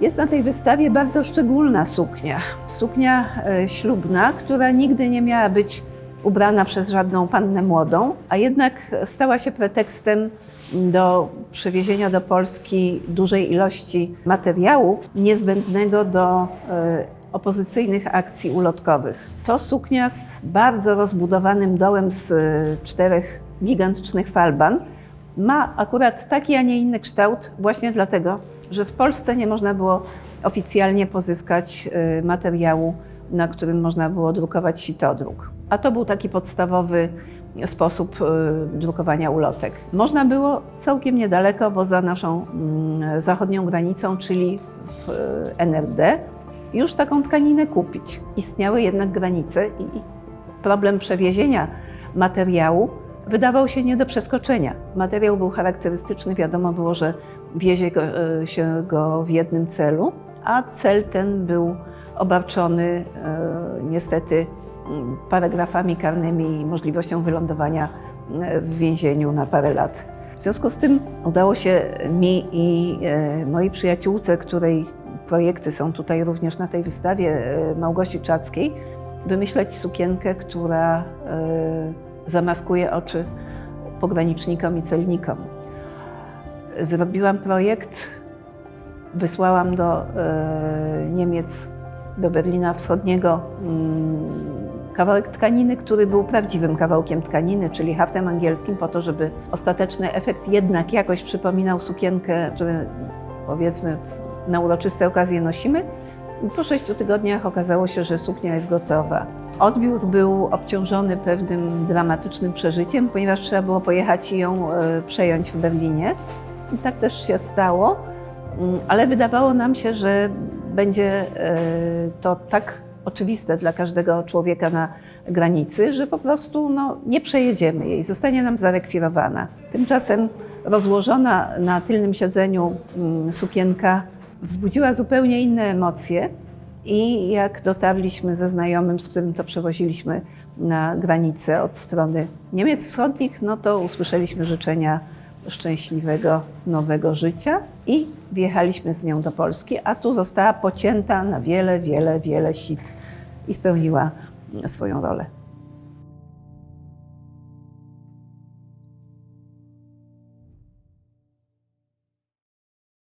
Jest na tej wystawie bardzo szczególna suknia. Suknia e, ślubna, która nigdy nie miała być ubrana przez żadną pannę młodą, a jednak stała się pretekstem do przywiezienia do Polski dużej ilości materiału niezbędnego do e, opozycyjnych akcji ulotkowych. To suknia z bardzo rozbudowanym dołem z e, czterech gigantycznych falban. Ma akurat taki, a nie inny kształt właśnie dlatego, że w Polsce nie można było oficjalnie pozyskać y, materiału, na którym można było drukować sitodruk. A to był taki podstawowy sposób y, drukowania ulotek. Można było całkiem niedaleko, bo za naszą mm, zachodnią granicą, czyli w y, NRD, już taką tkaninę kupić. Istniały jednak granice i problem przewiezienia materiału wydawał się nie do przeskoczenia. Materiał był charakterystyczny, wiadomo było, że wiezie go, e, się go w jednym celu, a cel ten był obarczony e, niestety m, paragrafami karnymi i możliwością wylądowania e, w więzieniu na parę lat. W związku z tym udało się mi i mojej przyjaciółce, której projekty są tutaj również na tej wystawie, Małgosi Czackiej, wymyśleć sukienkę, która zamaskuje oczy pogranicznikom i celnikom. Zrobiłam projekt, wysłałam do e, Niemiec, do Berlina Wschodniego mm, kawałek tkaniny, który był prawdziwym kawałkiem tkaniny, czyli haftem angielskim, po to, żeby ostateczny efekt jednak jakoś przypominał sukienkę, którą powiedzmy na uroczyste okazje nosimy. Po sześciu tygodniach okazało się, że suknia jest gotowa. Odbiór był obciążony pewnym dramatycznym przeżyciem, ponieważ trzeba było pojechać i ją e, przejąć w Berlinie. I tak też się stało, Mm, ale wydawało nam się, że będzie e, to tak oczywiste dla każdego człowieka na granicy, że po prostu no, nie przejedziemy jej, zostanie nam zarekwirowana. Tymczasem rozłożona na tylnym siedzeniu mm, sukienka wzbudziła zupełnie inne emocje. I jak dotarliśmy ze znajomym, z którym to przewoziliśmy na granicę od strony Niemiec Wschodnich, no to usłyszeliśmy życzenia szczęśliwego nowego życia i wjechaliśmy z nią do Polski, a tu została pocięta na wiele, wiele, wiele sit i spełniła swoją rolę.